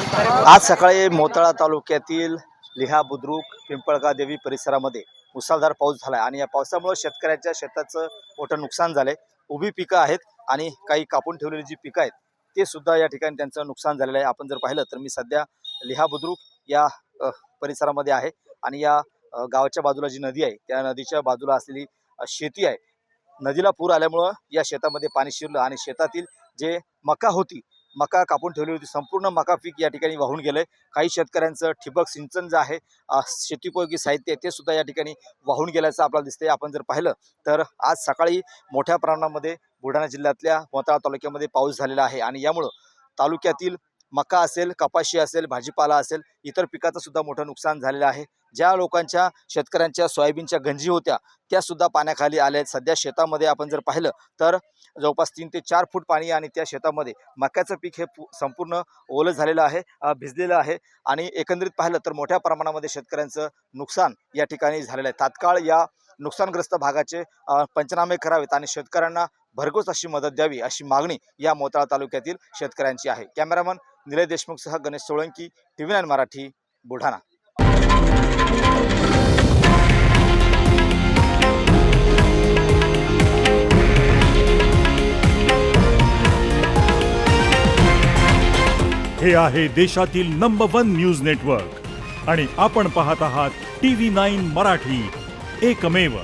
आज सकाळी मोताळा तालुक्यातील लिहा बुद्रुक पिंपळगा देवी परिसरामध्ये मुसळधार पाऊस झाला आणि या पावसामुळे शेतकऱ्याच्या शेताचं मोठं नुकसान झालंय. उभी पिकं आहेत आणि काही कापून ठेवलेली जी पिकं आहेत ते सुद्धा या ठिकाणी त्यांचं नुकसान झालेलं आहे. आपण जर पाहिलं तर मी सध्या लिहा बुद्रुक या परिसरामध्ये आहे आणि या गावाच्या बाजूला जी नदी आहे त्या नदीच्या बाजूला असलेली शेती आहे. नदीला पूर आल्यामुळं या शेतामध्ये पाणी शिरलं आणि शेतातील जे मका होती मका कापून ठेवली होती. संपूर्ण मका पीक या ठिकाणी वाहून गेलंय. काही शेतकऱ्यांचं ठिबक सिंचन जे आहे शेतीपयोगी साहित्य आहे ते सुद्धा या ठिकाणी वाहून गेल्याचं आपल्याला दिसतंय. आपण जर पाहिलं तर आज सकाळी मोठ्या प्रमाणामध्ये बुलढाणा जिल्ह्यातल्या मोताळा तालुक्यामध्ये पाऊस झालेला आहे. आणि यामुळं तालुक्यातील मका असेल कपाशी असेल भाजीपाला असेल इतर पिकाचं सुद्धा मोठं नुकसान झालेलं आहे. ज्या लोकांच्या शेतकऱ्यांच्या सोयाबीनच्या गंजी होत्या त्या सुद्धा पाण्याखाली आल्या आहेत. सध्या शेतामध्ये आपण जर पाहिलं तर जवळपास तीन ते चार फूट पाणी आणि त्या शेतामध्ये मक्याचं पीक हे संपूर्ण ओलं झालेलं आहे भिजलेलं आहे आणि एकंदरीत पाहिलं तर मोठ्या प्रमाणामध्ये शेतकऱ्यांचं नुकसान या ठिकाणी झालेलं आहे. तात्काळ या नुकसानग्रस्त भागाचे पंचनामे करावेत आणि शेतकऱ्यांना भरघोस अशी मदत द्यावी अशी मागणी या मोताळा तालुक्यातील शेतकऱ्यांची आहे. Cameraman Nilay देशमुखसह Ganesh Solanki T V nine Marathi Buldhana. हे आहे देशातील नंबर वन न्यूज नेटवर्क आणि आपण पाहत आहात टी व्ही नाईन मराठी. एकमेव